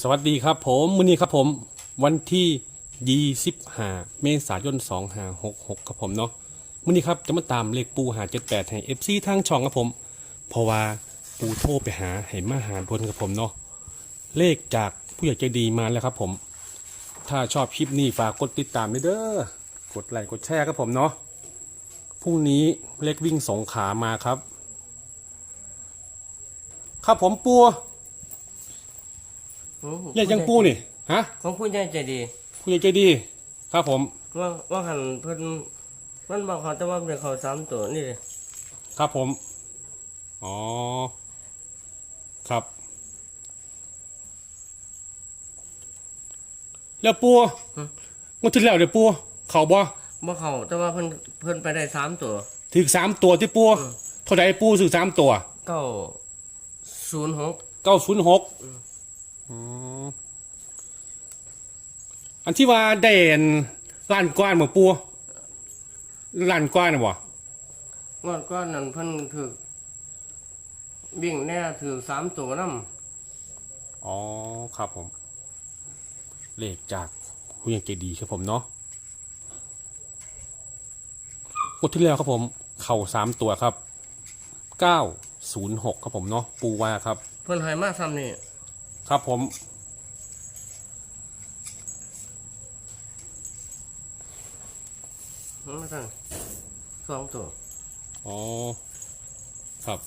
สวัสดีครับผมมื้อนี้ครับผม วันที่25เมษายน2566ครับผมเนาะมื้อนี้ครับจะมาตามเลขปูหา78ให้ FC ทางช่องครับผม เพราะว่าปูโทรไปหาให้มาหาบนครับผมเนาะเลขจากผู้ใหญ่ใจดีมาแล้วครับผม ถ้าชอบคลิปนี้ฝากกดติดตามด้วยเด้อกดไลค์กดแชร์ครับผมเนาะพรุ่งนี้เลขวิ่งสงขามาครับ ครับผมปู เรียกยังปูนี่ฮะของผู้ใหญ่ใจดีผู้ใหญ่ใจดี ครับผมว่าว่าหันเพิ่นมันบอกเขาแต่ว่าเป็นเขาสามตัวนี่เลยครับผม อ๋อ ครับ แล้วปูงวดที่แล้วเดี๋ยวปูเขาบ่บ่เขาแต่ว่าเพิ่นเพิ่นไปได้สามตัวถึงสามตัวที่ปูเท่าใดปูถึงสามตัวเก้าศูนย์หกเก้าศูนย์หก อันที่ว่าได้อันล้านกว้านบ่ปูล้านกว้านน่ะบ่งวดก้อนนั้นเพิ่นถือวิ่งแน่ถือสามตัวนํอ๋อครับผม เลขจากผู้ยังใจดีครับผมเนาะงวดที่แล้วครับผม เข่าสามตัวครับเก้าศูนย์หกครับผมเนาะปูว่าครับเพิ่นให้มาซ้ำนี่ ครับผม มาตั้งสองตัวอ๋อ ครับ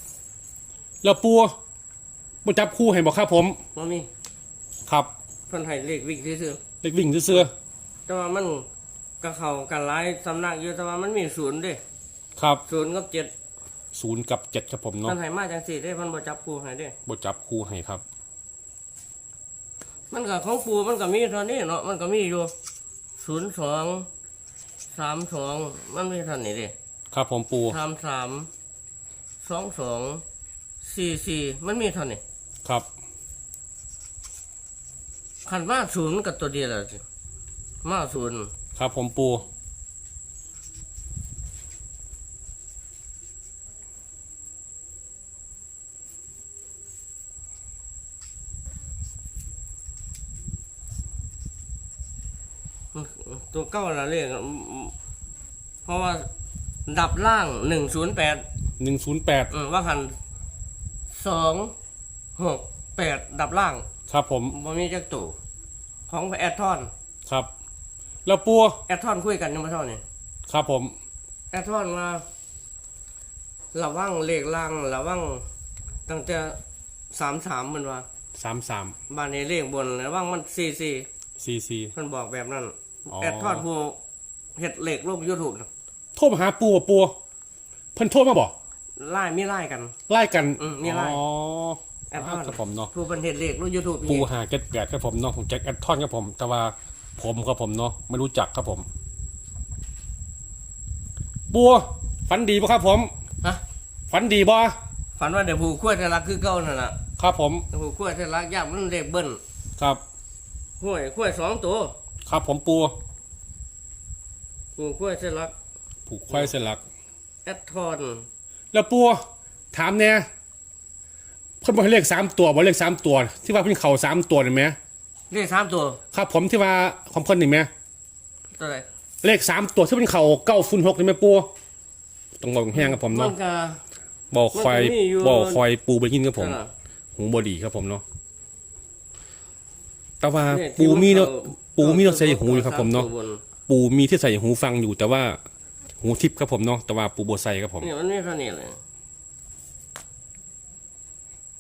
แล้วปูมาจับคู่ให้บอกครับผมบ่มีครับเพิ่นให้เลขวิ่งซื่อเลขวิ่งเสื้อๆแต่ว่ามันก็เข้ากันหลายสำนักอยู่แต่ว่ามันมีศูนย์เด้ๆครับศูนย์กับเจ็ดศูนย์กับเจ็ดครับผมเนาะ เพิ่นให้มาจังซี่เด้เพิ่นบ่จับคู่ให้เด้บจับคู่ให้ครับ มันก็ของปูมันก็มีเท่านี้เนาะมันก็มีอยู่ศูนย์สองสามสองมันมีเท่านี้ดิครับผมปูสามสามสองสองสี่สี่มันมีเท่านี้ครับขันมาศูนย์กับตัวเดียวแหละสิมาศูนย์ครับผมปู ตัวเก้าละเลขเพราะว่าดับล่างหนึ่งศูนย์แปดหนึ่งศูนย์แปดว่าขันสองหกแปดดับล่าง ครับผมบ่มีจักตู่ของแอดทอน ครับ แล้วปูแอดทอนคุยกันยังไม่เท่านี่ครับผม แอดทอนมาระวังเลขล่างระวังตั้งแต่สามสามมันว่าสามสามบ้านในเลขบนระวังมันสี่สี่ซีซีมันบอกแบบนั้น อ๋อ แอดทอนผู้เห็ดเลขลงยูทูบโทรมาหาปูบ่ปูเพิ่นโทรมาบอกไล่ไม่ไล่กัน ไล่กันอืมมีไล่ อ๋อแอดทอนครับผมเนาะ ผู้เป็นเห็ดเลขลงยูทูบปูหาเจ็ดแปดครับผมเนาะของแจ็คแอดทอนครับผม แต่ว่าผมครับผมเนาะไม่รู้จักครับผมปูฝันดีปะครับผม ฮะฝันดีบ่ฝันว่าเดี๋ยวผู้ขั้วเทลักคือเก้านั่นแหละครับผม ผู้ขั้วเทลักยากมันเลขเบิ้ลครับขั้วขั้วสองตัว ครับผมปูผู้ขั้วเทลักผูกควายเสนหลัก แอดทอนแล้วปูถามเนี่ยเพิ่นบอกให้เลขสามตัวบอกเลขสามตัว ที่ว่าเพิ่นเข่าสามตัวเห็นไหมเลขสามตัวครับผมที่ว่าของเพิ่นเห็นไหมตัวไหนเลขสามตัวที่เพิ่นเข่าเก้าฟุนหกเห็นไหมปูต้องบอกแห้งครับผมมัเนาะนก็ บอกควายมันก็มีอยู่ บอกควายปูไปกินครับผมนั่นล่ะหูบอดีครับผมเนาะแต่ว่าเนี่ยปูมีเนาะที่ ปูมีเนาะใส่หูอยู่ครับผมเนาะสตัวบปูมีที่ใส่หูฟังอยู่แต่ว่า หูทิพย์ครับผมเนาะแต่ว่าปูโบใส่ครับผมเนี่ยมันไม่เท่านี้เลย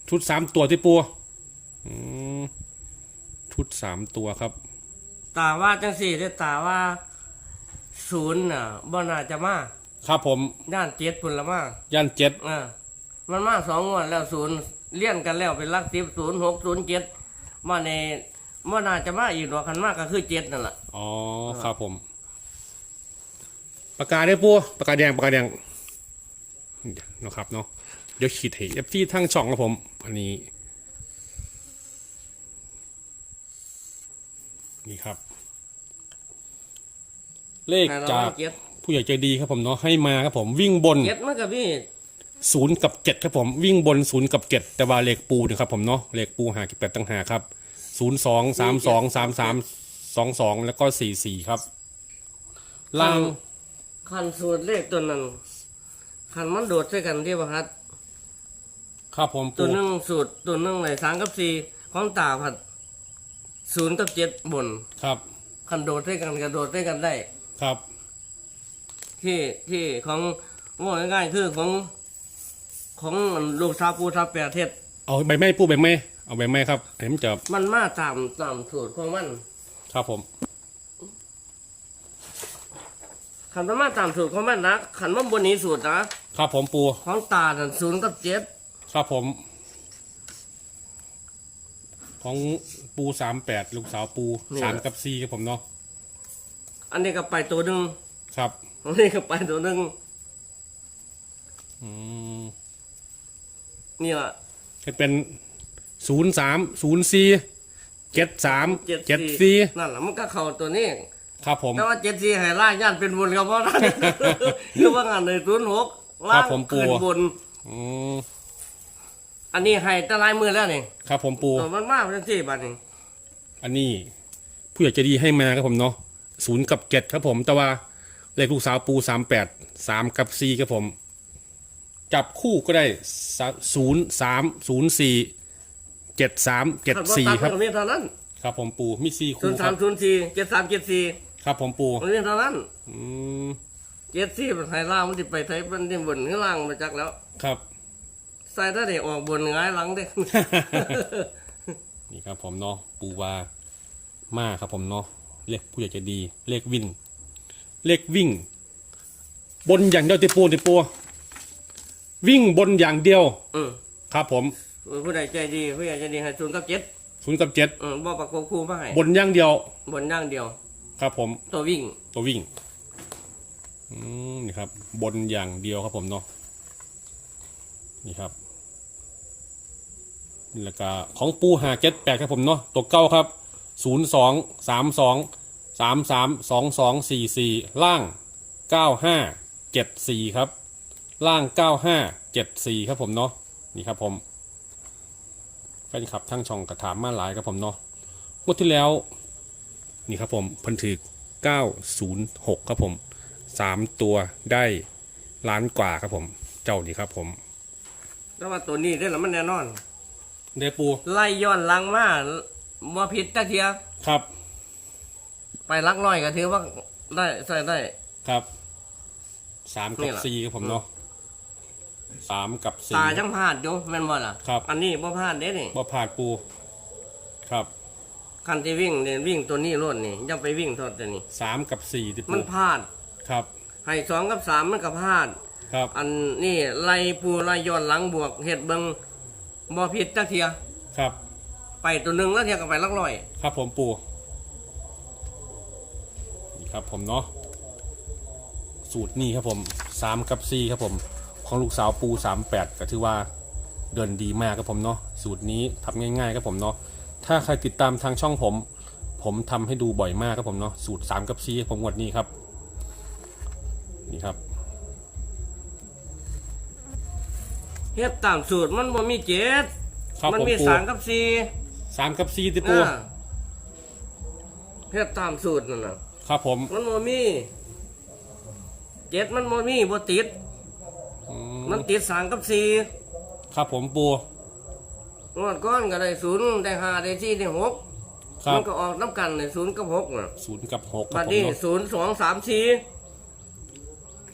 ชุดสามตัวที่ปูอืมชุดสามตัวครับ ตาว่าจังสี่ได้ตาว่าศูนย์น่ะบ่น่าจะมาครับผมด้านเจ็ดพุ่นละมายันเจ็ดอ่ามันมาสองงวดแล้วศูนย์เลี่ยนกันแล้วเป็นหลักสิบศูนย์หกศูนย์เจ็ดมาใน บ่น่าจะมาอีกดอกคันมากก็คือเจ็ดนั่นแหละอ๋อครับผมปากกาได้ปูปากกาแดงปากกาแดงเดี๋ยวนะครับเนาะเดี๋ยวขีดให้เอฟซีทั้งช่องครับผมอันนี้ นี่ครับ เลขนั่นจากเจ็ดผู้ใหญ่ใจดีครับผมเนาะให้มาครับผมวิ่งบนเจ็ดมันก็มีศูนย์กับเจ็ดครับผมวิ่งบนศูนย์กับเจ็ดแต่ว่าเลขปูนะครับผมเนาะเลขปูหากิบแปดตั้งหาครับ ศูนย์สองสามสองสามสามสองสองแล้วก็สี่สี่ครับล่างคันสูตรเลขตัวนั้นคันมันโดดใส่กันที่ประหัดครับผมตัวปูหนึ่งสูตรตัวหนึ่งเลยสามกับสี่ของตาผัดศูนย์กับเจ็ดบนครับคันโดดใส่กันกระโดดใส่กันได้ ครับ ที่ที่ของว่าง่ายๆคือของของลูกชาวปูชาวแปดเทศเอาใบไม้ปูใบไม้ เอาใบไม้ครับเห็นมันจะมันมาตามตามสูตรของมันครับผมขันมันมาตามสูตรของมันนะขันมันบนนี้สูตรนะครับผมปูของตาน่ะศูนย์กับเจ็ดครับผม ของปูสามแปดลูกสาวปูสามกับสี่ครับผมเนาะอันนี้ก็ไปตัวหนึ่งครับอันนี้ก็ไปตัวหนึ่งอืมนี่ละจะเป็น ศูนย์สามศูนย์สี่เจ็ดสามเจ็ดสี่นั่นแหละมันก็เข้าตัวนี้ ครับผม แต่ว่าเจ็ดสี่ให้ล่างย่านเป็นบนครับเพราะนั่นคือว่างานเลยศูนย์หกล่างขึ้นบนอืมอันนี้ให้แตะลายมือแล้วนี่ครับผมปูตัวมันมากเป็นที่บัดนี้อันนี้ผู้ใหญ่ใจะดีให้มาครับผมเนาะศูนย์กับเจ็ดครับผม แต่ว่าเลขลูกสาวปูสามแปดสามกับสี่ครับผม จับคู่ก็ได้ศูนย์สามศูนย์สี่ เจ็ดสามเจ็ดขันว่าสี่ตัดครับมันก็มีเท่านั้นครับผมปูมีสี่ศูคู่นย์คสารัมบศูนย์สี่เจ็ดสามเจ็ดสี่ครับผมปูมันมีเท่านั้นอืมเจ็ดสี่มันให้ล่างมันติไปไทยมันที่บนข้างล่างมาจากแล้ว ครับ ใส่ถ้าได้ออกบนหงายหลังเด้นี่ครับผมเนาะปูวามาครับผมเนาะเลขผู้ใหญ่ใจะดี เลขวิ่ง เลขวิ่ง บนอย่างเดียวติปูติปูวิ่งบนอย่างเดียว อืมครับผม ผู้ใดใจดีผู้ใดใจดีให้ศูนย์กับเจ็ดศูนย์กับเจ็ดอืมบ่ประกบคู่มาให้บนอย่างเดียว บนอย่างเดียว ครับผม ตัววิ่งตัววิ่ง อืมนี่ครับ บนอย่างเดียวครับผมเนาะ นี่ครับแล้วก็ของปูหาเจ็ดแปดครับผมเนาะ ตัวเก้าครับศูนย์สองสามสองสามสามสองสองสี่สี่ล่างเก้าห้าเจ็ดสี่ครับ ล่างเก้าห้าเจ็ดสี่ครับผมเนาะ นี่ครับผม แฟนคลับทั้งช่องกระถามมาหลายครับผมเนาะงวดที่แล้ว นี่ครับผมเพันถือ906 ครับผม 3 ตัวได้ล้านกว่าครับผม เจ้านี่ครับผม แล้วว่าตัวนี้ได้แล้วมันแน่นอน เดปู ไล่ย้อนหลังมาบ่ผิดตะเทียครับ ไปลักร้อยก็ถือว่าได้ใส่ได้ครับ สามนี่กับล่ะสี่ครับผมเนาะ สามกับสี่ ตาจังพลาดอยู่แม่นบ่ล่ะครับ อันนี้บ่พลาดเด้นี่บ่ผาดปู ครับคันที่วิ่งเนี่ยวิ่งตัวนี้รถนี่อยังไปวิ่งทอดตัวนี้ สามกับสี่ที่มัปูนพลาดครับ ให้สองกับสามมันก็พลาด ครับ อันนี้ไล่ปูไล่ย้อนหลังบวกเฮ็ดเบิงบ่ผิดจักเทียครับ ไปตัวหนึงแล้วเทียก็ไปลักร้อย ครับผมปูนี่ครับผมเนาะสูตรนี้ครับผมสามกับสี่ครับผม ของลูกสาวปูสามแปดก็ถือว่าเดินดีมากครับผมเนาะสูตรนี้ทำง่ายๆครับผมเนาะถ้าใครติดตามทางช่องผม ผมทำให้ดูบ่อยมากครับผมเนาะสูตรสามกับสี่ผมงวดนี้ครับ นี่ครับเฮ็ดตามสูตรมันบ่มีเจ็ดครับมัผมมีปูสามกับสี่สามกับสี่ติปูอ่าเฮ็ดตามสูตรนั่นน่ะครับผมมันบ่มีเจ็ดมันบ่มีบ่ติดอื มมันติดสามกับสี่ครับผมปูงวดก้อนก็ได้ศูนย์ได้ห้าได้สี่ได้หกครัมับนก็ออกน้ำกันในศูนย์กับหกน่ะศูนย์กับหกคบัรับดผมนี้เนาะศูนย์สองสามสี่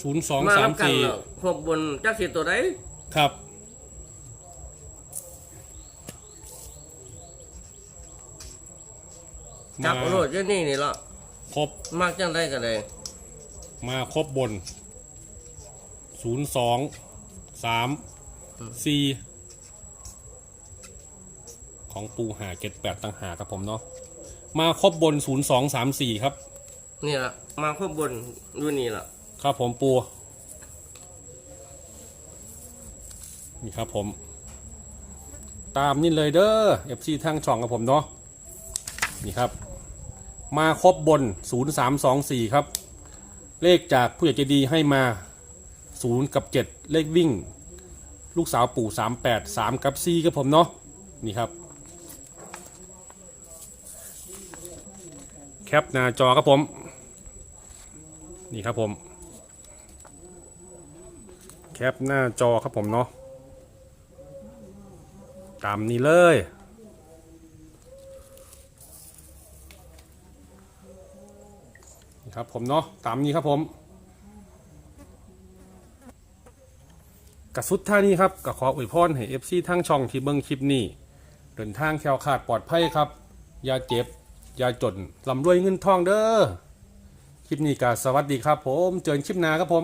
ศูนย์สองมาสามน้ำกันสี่น่ะครบบนจักสิตัวใดครับ จับมาเอาโลดอยู่นี่นี่ละครบ มากจังได้ก็ได้มาครบบนศูนย์ สองสามสี่ของปูหาเจ็ดแปดต่างหากครับผมเนาะมาครบบนศูนย์สองสามสี่ครับ นี่ละมาครบบนอยู่นี่ละครับผมปูนี่ครับผม ตามนี่เลยเด้อ FC ทางช่องกับผมเนาะนี่ครับ มาครบบน0324ครับ เลขจากผู้ใหญ่ใจดีให้มา0กับ7เลขวิ่ง ลูกสาวปู่38 3กับ4ครับผมเนาะนี่ครับ แคปหน้าจอครับผม นี่ครับผม แคปหน้าจอครับผมเนาะตามนี้เลยครับผมเนาะตามนี้ครับผม กระสุดท่านี้ครับก็ขออวยพรให้เอฟซีทั้งช่องที่เบิ้งคลิปนี้ เดินทางแควขาดปลอดภัยครับ อย่าเจ็บ อย่าจนลำรวยเงินทองเด้อคลิปนี้ก็สวัสดีครับผม เจอกันคลิปหน้าครับผม